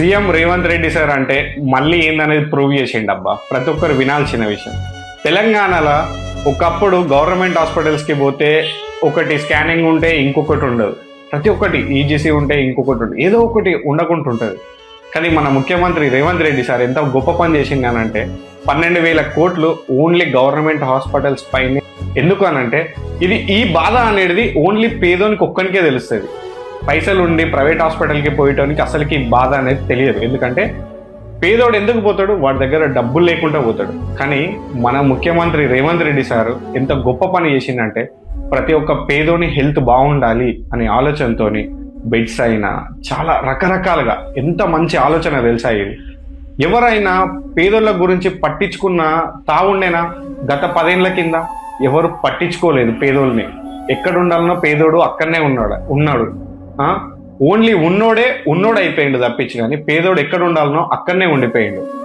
CM Revanth Reddy sir అంటే మళ్ళీ ఏందనేది ప్రూవ్ చేసిండు అబ్బా ప్రతి ఒక్కరు వినాల్సిన విషయం. తెలంగాణలో ఒకప్పుడు గవర్నమెంట్ హాస్పిటల్స్కి పోతే ఒకటి స్కానింగ్ ఉంటే ఇంకొకటి ఉండదు. ప్రతి ఒక్కటి ఈజీసీ ఉంటే ఇంకొకటి ఉండదు. ఏదో ఒకటి ఉండకుంటుంటుంది. కానీ మన ముఖ్యమంత్రి రేవంత్ రెడ్డి సార్ ఎంత గొప్ప పని చేసిందనంటే పన్నెండు వేల కోట్లు ఓన్లీ గవర్నమెంట్ హాస్పిటల్స్ పైన. ఎందుకు అనంటే ఇది ఈ బాధ అనేది ఓన్లీ పేదోనికి ఒక్కనికే తెలుస్తుంది. పైసలు ఉండి ప్రైవేట్ హాస్పిటల్కి పోయటానికి అసలుకి బాధ అనేది తెలియదు. ఎందుకంటే పేదోడు ఎందుకు పోతాడు? వాడి దగ్గర డబ్బులు లేకుండా పోతాడు. కానీ మన ముఖ్యమంత్రి రేవంత్ రెడ్డి సారు ఎంత గొప్ప పని చేసిందంటే ప్రతి ఒక్క పేదోని హెల్త్ బాగుండాలి అనే ఆలోచనతోని బెడ్స్ అయినా చాలా రకరకాలుగా ఎంత మంచి ఆలోచన తెలిసాయి ఎవరైనా పేదోళ్ళ గురించి పట్టించుకున్న తావుండేనా? గత పదేళ్ళ కింద ఎవరు పట్టించుకోలేదు పేదోళ్ళని ఎక్కడ ఉండాలనో పేదోడు అక్కడనే ఉన్నాడు ఉన్నాడు. ఓన్లీ ఉన్నోడే ఉన్నోడు అయిపోయిండు తప్పించి కానీ పేదోడు ఎక్కడ ఉండాలనో అక్కడనే ఉండిపోయిండు.